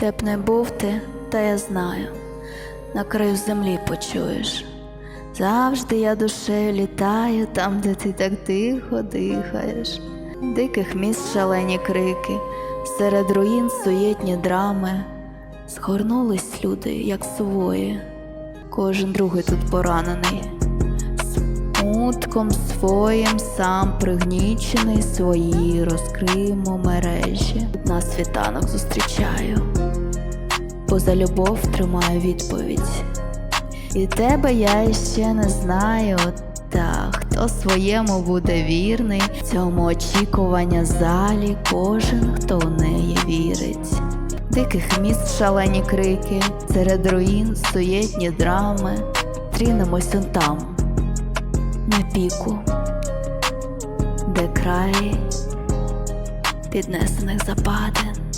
Б не був ти, та я знаю, на краю землі почуєш. Завжди я душею літаю там, де ти так тихо дихаєш. Диких міст шалені крики, серед руїн суєтні драми. Згорнулись люди, як свої, кожен другий тут поранений. Смутком своїм сам пригнічений свої розкриємо мережі. На світанок зустрічаю, бо за любов тримаю відповідь. І тебе я іще не знаю, та хто своєму буде вірний, цьому очікування залі кожен, хто в неї вірить. Диких міст шалені крики, серед руїн суєтні драми, трінемось он там, на піку, де краї піднесених западин.